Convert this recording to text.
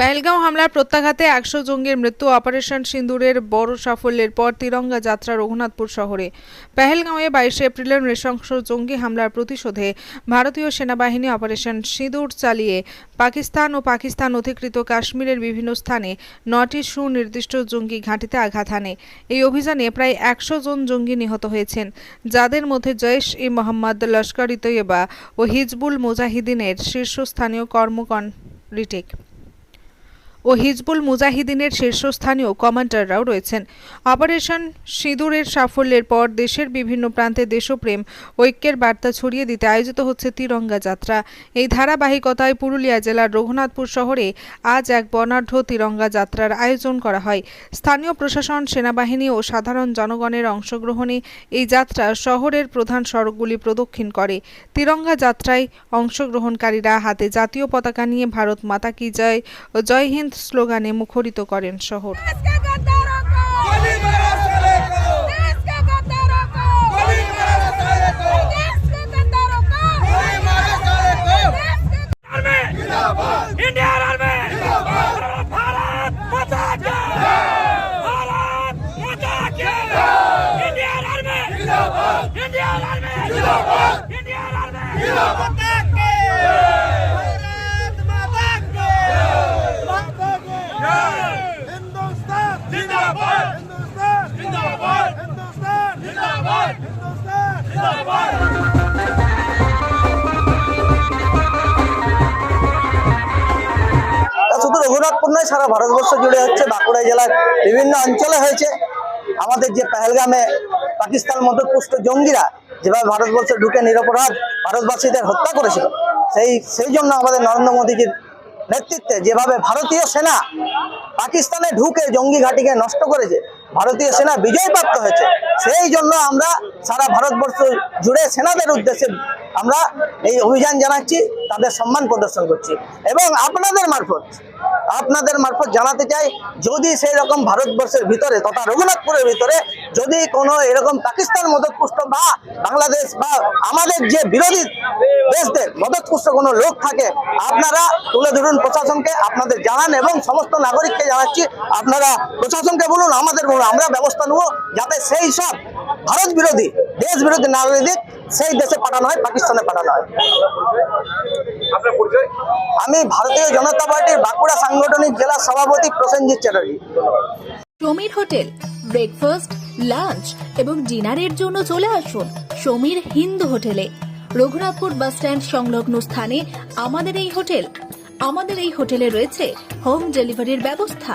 পেহেলগাঁও হামলার প্রত্যাঘাতে একশো জঙ্গির মৃত্যু, অপারেশন সিন্দুরের বড় সাফল্যের পর তিরঙ্গা যাত্রা রঘুনাথপুর শহরে। পেহেলগাঁওয়ে বাইশে এপ্রিলের নৃশংস জঙ্গি হামলার প্রতিশোধে ভারতীয় সেনাবাহিনী অপারেশন সিঁদুর চালিয়ে পাকিস্তান ও পাকিস্তান অধিকৃত কাশ্মীরের বিভিন্ন স্থানে নটি সুনির্দিষ্ট জঙ্গি ঘাঁটিতে আঘাত হানে। এই অভিযানে প্রায় একশো জন জঙ্গি নিহত হয়েছেন, যাদের মধ্যে জৈশ ই মোহাম্মদ, লস্কর ই ও হিজবুল মুজাহিদিনের শীর্ষস্থানীয় কর্মকন রিটেক। ও হিজবুল মুজাহিদিনের শীর্ষস্থানীয় কমান্ডাররাও রয়েছেন। অপারেশন সিঁদুরের সাফল্যের পর দেশের বিভিন্ন প্রান্তে দেশপ্রেম, ঐক্যের বার্তা ছড়িয়ে দিতে আয়োজিত হচ্ছে তিরঙ্গা যাত্রা। এই ধারাবাহিকতায় পুরুলিয়া জেলার রঘুনাথপুর শহরে আজ এক বর্ণাঢ্য তিরঙ্গা যাত্রার আয়োজন করা হয়। স্থানীয় প্রশাসন, সেনাবাহিনী ও সাধারণ জনগণের অংশগ্রহণে এই যাত্রা শহরের প্রধান সড়কগুলি প্রদক্ষিণ করে। তিরঙ্গা যাত্রায় অংশগ্রহণকারীরা হাতে জাতীয় পতাকা নিয়ে ভারত মাতা কি জয় ও জয় হিন্দ স্লোগানে মুখরিত করেন শহর। নয় সারা ভারতবর্ষ জুড়ে হচ্ছে বাঁকুড়া জেলার বিভিন্ন অঞ্চলে হয়েছে। আমাদের যে পেহেলগামে পাকিস্তান মধ্যপুষ্ট জঙ্গিরা যেভাবে ভারতবর্ষে ঢুকে নিরপরাধ ভারতবাসীদের হত্যা করেছিল, সেই সেই জন্য আমাদের নরেন্দ্র মোদীজির নেতৃত্বে যেভাবে ভারতীয় সেনা পাকিস্তানে ঢুকে জঙ্গি ঘাঁটিকে নষ্ট করেছে, ভারতীয় সেনা বিজয় প্রাপ্ত হয়েছে, সেই জন্য আমরা সারা ভারতবর্ষ জুড়ে সেনাদের উদ্দেশ্যে আমরা এই অভিযান জানাচ্ছি, তাদের সম্মান প্রদর্শন করছি। এবং আপনাদের মারফত আপনাদের মারফত জানাতে চাই, যদি সেই রকম ভারতবর্ষের ভিতরে তথা রঘুনাথপুরের ভিতরে যদি কোনো এরকম পাকিস্তান মদতপুষ্ট বা বাংলাদেশ বা আমাদের যে বিরোধী দেশদের মদতপুষ্ট কোনো লোক থাকে, আপনারা তুলে ধরুন প্রশাসনকে, আপনাদের জানান এবং সমস্ত নাগরিককে জানাচ্ছি, আপনারা প্রশাসনকে বলুন, আমাদের বলুন, আমরা ব্যবস্থা নেব যাতে সেই সব ভারত বিরোধী, দেশ বিরোধী নাগরিক সেই দেশে পাঠানো হয় পাকিস্তানে পাঠানো হয়। আমি ভারতীয় জনতা পার্টির বাঁকুড়া সাংগঠনিক জেলা সভাপতি Prosenjit Chatterjee. Samir hotel breakfast lunch এবং ডিনারের জন্য চলে আসুন সমীর হিন্দু হোটেলে। রঘুনাথপুর বাস স্ট্যান্ড সংলগ্ন স্থানে আমাদের এই হোটেল আমাদের এই হোটেলে রয়েছে হোম ডেলিভারির ব্যবস্থা।